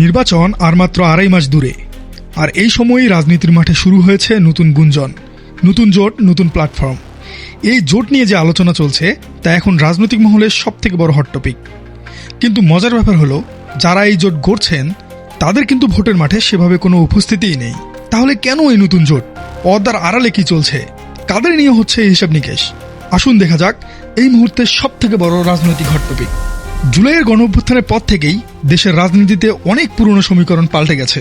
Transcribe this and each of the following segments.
নির্বাচন আর মাত্র আড়াই মাস দূরে। আর এই সময়েই রাজনীতির মাঠে শুরু হয়েছে নতুন গুঞ্জন, নতুন জোট, নতুন প্ল্যাটফর্ম এই জোট নিয়ে যে আলোচনা চলছে, তা এখন রাজনৈতিক মহলের সব থেকে বড় হট টপিক কিন্তু মজার ব্যাপার হলো, যারা এই জোট গড়ছেন, তাদের কিন্তু ভোটের মাঠে সেভাবে কোনো উপস্থিতিই নেই। তাহলে কেন এই নতুন জোট? পর্দার আড়ালে কি চলছে? কাদের নিয়ে হচ্ছে এই হিসাব নিকেশ? আসুন দেখা যাক, এই মুহূর্তে সব থেকে বড় রাজনৈতিক হট টপিক জুলাইয়ের গণ অভ্যুত্থানের পর থেকেই দেশের রাজনীতিতে অনেক পুরনো সমীকরণ পাল্টে গেছে।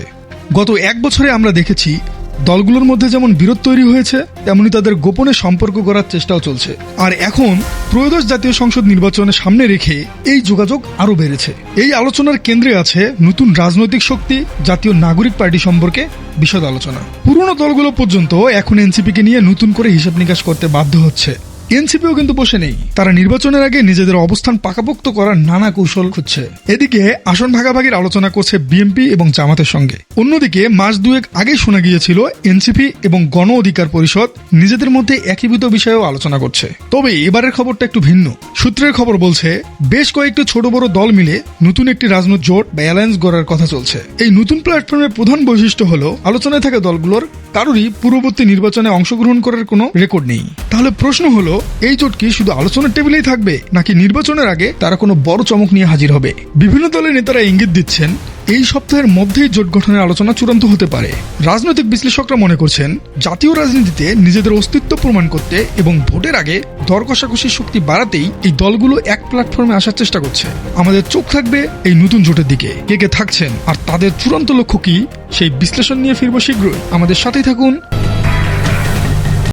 গত এক বছরে আমরা দেখেছি, দলগুলোর মধ্যে যেমন বিরোধ তৈরি হয়েছে, তেমনি তাদের গোপনে সম্পর্ক করার চেষ্টাও চলছে। আর এখন ত্রয়োদশ জাতীয় সংসদ নির্বাচনের সামনে রেখে এই যোগাযোগ আরও বেড়েছে। এই আলোচনার কেন্দ্রে আছে নতুন রাজনৈতিক শক্তি, জাতীয় নাগরিক পার্টি সম্পর্কে বিশদ আলোচনা। পুরনো দলগুলো পর্যন্ত এখন এনসিপিকে নিয়ে নতুন করে হিসাব নিকাশ করতে বাধ্য হচ্ছে। এনসিপিও কিন্তু বসে নেই। তারা নির্বাচনের আগে নিজেদের অবস্থান পাকাপোক্ত করার নানা কৌশল খুঁজছে। এদিকে আসন ভাগাভাগির আলোচনা করছে বিএনপি এবং জামাতের সঙ্গে। অন্যদিকে মাস দুয়েক আগে শোনা গিয়েছিল এনসিপি এবং গণ অধিকার পরিষদ নিজেদের মধ্যে একীভূত বিষয়েও আলোচনা করছে। তবে এবারের খবরটা একটু ভিন্ন। সূত্রের খবর বলছে, বেশ কয়েকটি ছোট বড় দল মিলে নতুন একটি রাজনৈতিক জোট বা অ্যালায়েন্স গড়ার কথা চলছে। এই নতুন প্ল্যাটফর্মের প্রধান বৈশিষ্ট্য হল, আলোচনায় থাকা দলগুলোর কারোরই পূর্ববর্তী নির্বাচনে অংশগ্রহণ করার কোনো রেকর্ড নেই। তাহলে প্রশ্ন হলো, এই জোট কি শুধু আলোচনার টেবিলেই থাকবে, নাকি নির্বাচনের আগে তারা কোনো বড় চমক নিয়ে হাজির হবে? বিভিন্ন দলের নেতারা ইঙ্গিত দিচ্ছেন, এই সপ্তাহের মধ্যেই জোট গঠনের আলোচনা চূড়ান্ত হতে পারে। রাজনৈতিক বিশ্লেষকরা মনে করছেন, জাতীয় রাজনীতিতে নিজেদের অস্তিত্ব প্রমাণ করতে এবং ভোটের আগে দর কষাকষির শক্তি বাড়াতেই এই দলগুলো এক প্ল্যাটফর্মে আসার চেষ্টা করছে। আমাদের চোখ থাকবে এই নতুন জোটের দিকে। কে কে থাকছেন? আর তাদের চূড়ান্ত লক্ষ্য কি? সেই বিশ্লেষণ নিয়ে ফিরবো শীঘ্রই। আমাদের সাথেই থাকুন।